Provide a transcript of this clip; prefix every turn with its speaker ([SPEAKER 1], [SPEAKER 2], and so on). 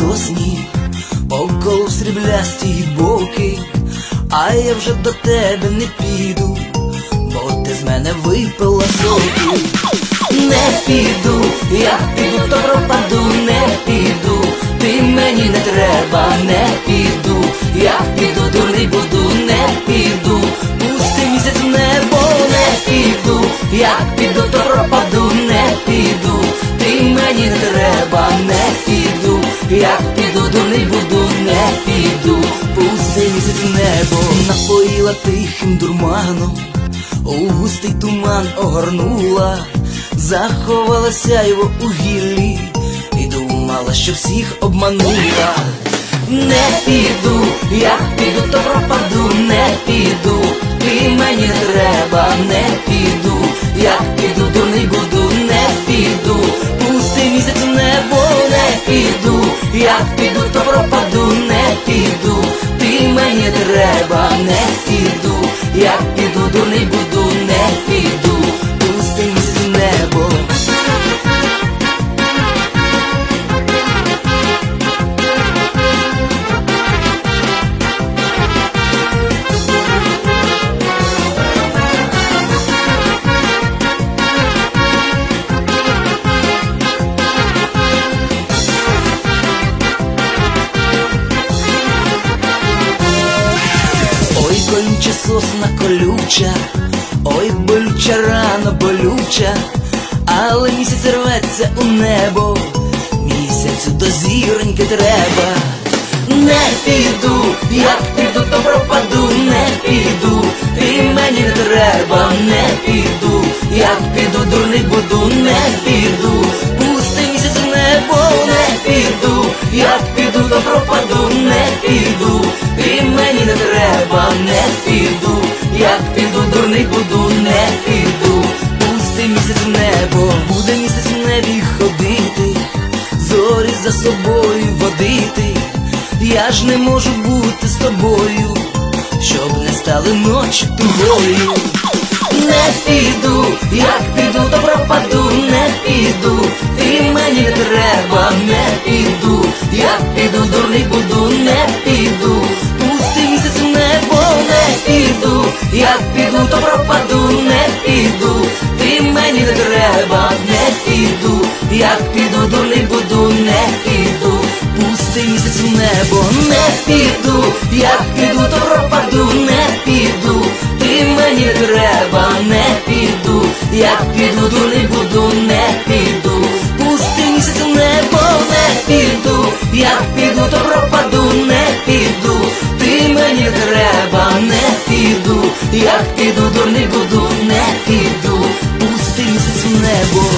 [SPEAKER 1] сосні, около сріблясті боки, а я вже до тебе не піду, бо ти з мене випила соки. Не піду, я як піду, дурний буду, не піду, пусти місяць небо, напоїла тихим дурманом, у густий туман огорнула, заховалася його у гіллі. І думала, що всіх обманула. Не піду, як піду, то пропаду, не піду, як піду, то пропаду, не піду, ти мені треба, не піду, як піду, дурний буду, не піду, колюча сосна колюча, ой, болюча рана болюча, але місяць рветься у небо, місяцю до зіроньки треба. Не піду, як піду, то пропаду, не піду, ти мені не треба, не піду, як піду, дурний буду, не піду, пусти місяць в небо, не піду, як піду, то пропаду, не піду, не піду, як піду, дурний буду, не піду, пусти місяць в небо, буде місяць в небі ходити, зорі за собою водити. Я ж не можу бути з тобою, щоб не стали ночі тугою. Не піду, як піду, долі буду, не піду, пусти місяць в небо, не піду, як піду, то пропаду, не піду, ти мені треба, не піду, як піду, долі буду, не піду, пусти місяць в небо, не піду, як піду, то пропаду, не піду, ти мені треба, не піду, як піду, долі буду, не піду, пусти місяць в небо.